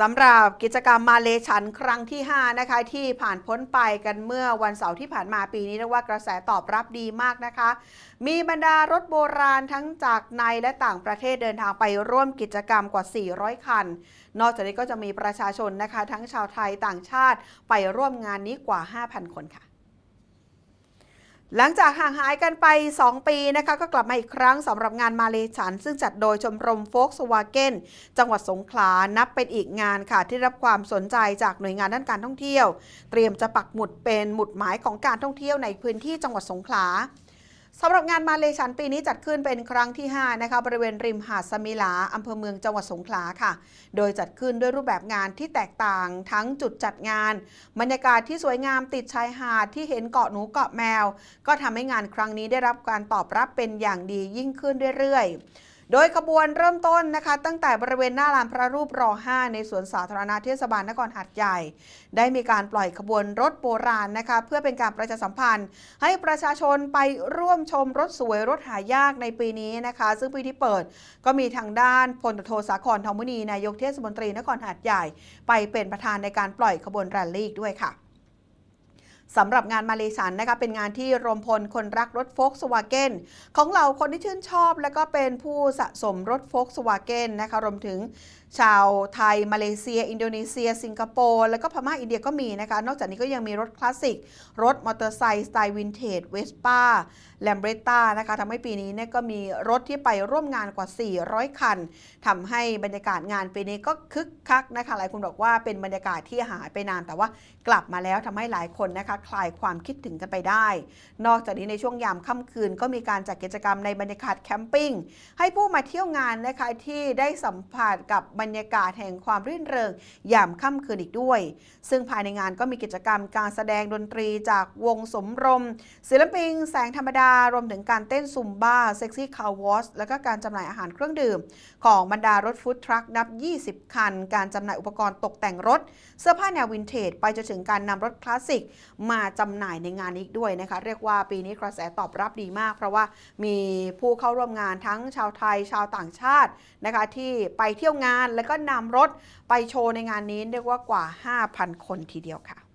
สำหรับกิจกรรมมาเลชันครั้งที่ 5 นะคะ ที่ผ่านพ้นไปกันเมื่อวันเสาร์ที่ผ่านมาปีนี้เรียกว่ากระแสตอบรับดีมากนะคะ มีบรรดารถโบราณทั้งจากในและต่างประเทศเดินทางไปร่วมกิจกรรมกว่า 400 คัน นอกจากนี้ก็จะมีประชาชนนะคะ ทั้งชาวไทยต่างชาติไปร่วมงานนี้กว่า 5,000 คนค่ะ หลังจากห่างหายกันไป 2 ปีนะคะ ก็กลับมาอีกครั้งสำหรับงานมาเลชัน ซึ่งจัดโดยชมรมโฟกสวาเกนจังหวัดสงขลานับเป็นอีกงานค่ะ ที่รับความสนใจจากหน่วยงานด้านการท่องเที่ยว เตรียมจะปักหมุดเป็นหมุดหมายของการท่องเที่ยวในพื้นที่จังหวัดสงขลา สำหรับงานมาเลชันปีนี้จัดขึ้นเป็นครั้งที่ 5 นะคะบริเวณริมหาดสมิลาอำเภอเมืองจังหวัดสงขลาค่ะ โดยจัดขึ้นด้วยรูปแบบงานที่แตกต่างทั้งจุดจัดงาน บรรยากาศที่สวยงามติดชายหาดที่เห็นเกาะหนูเกาะแมว ก็ทำให้งานครั้งนี้ได้รับการตอบรับเป็นอย่างดียิ่งขึ้นเรื่อยๆ โดยขบวนเริ่มต้นนะคะ ตั้งแต่บริเวณหน้าลานพระรูปรอ5ในสวนสาธารณะเทศบาลนครหาดใหญ่ ได้มีการปล่อยขบวนรถโบราณนะคะ เพื่อเป็นการประชาสัมพันธ์ ให้ประชาชนไปร่วมชมรถสวยรถหายากในปีนี้นะคะ ซึ่งปีที่เปิดก็มีทางด้านพลตำรวจโทสาครทองมุนีนายกเทศมนตรีนครหาดใหญ่ ไปเป็นประธานในการปล่อยขบวนแรลลี่อีกด้วยค่ะ สำหรับงานมาเลชันนะคะเป็นงานที่รวมพลคนรักรถโฟกสวาเกนของเหล่าคนที่ชื่นชอบ และก็เป็นผู้สะสมรถโฟกสวาเกนนะคะรวมถึงชาวไทย มาเลเซีย อินโดนีเซีย สิงคโปร์ แล้วก็พม่าอินเดียก็มีนะคะ นอกจากนี้ก็ยังมีรถคลาสสิก รถมอเตอร์ไซค์สไตล์วินเทจเวสป้าแลมเบรต้านะคะทำให้ปีนี้เนี่ยก็มีรถที่ไปร่วมงานกว่า 400 คันทำให้บรรยากาศงานปีนี้ก็คึกคักนะคะ หลายคนบอกว่าเป็นบรรยากาศที่หายไปนานแต่ว่ากลับมาแล้วทำให้หลายคนนะคะคลายความคิดถึงกันไปได้ นอกจากนี้ในช่วงยามค่ำคืน ก็มีการจัดกิจกรรมในบรรยากาศแคมปิ้งให้ผู้มาเที่ยวงานนะคะที่ได้สัมผัสกับบรรยากาศแห่งความรื่นเริงยามค่ำคืนอีกด้วย ซึ่งภายในงานก็มีกิจกรรมการแสดงดนตรีจากวงสมรม ศิลปิน แสงธรรมดารวมถึงการเต้นซุมบ้าเซ็กซี่คาวอสแล้วก็การจำหน่ายอาหารเครื่องดื่ม ของบรรดารถฟู้ดทรัคนับ 20 คัน การจำหน่ายอุปกรณ์ตกแต่งรถ เสื้อผ้าแนววินเทจ ไปจนถึงการนำรถคลาสสิกมาจำหน่ายในงานนี้อีกด้วยนะคะ เรียกว่าปีนี้กระแสตอบรับดีมาก เพราะว่ามีผู้เข้าร่วมงานทั้งชาวไทยชาวต่างชาตินะคะ ที่ไปเที่ยวงานแล้วก็นำรถไปโชว์ในงานนี้เรียกว่ากว่า 5,000 คนทีเดียวค่ะ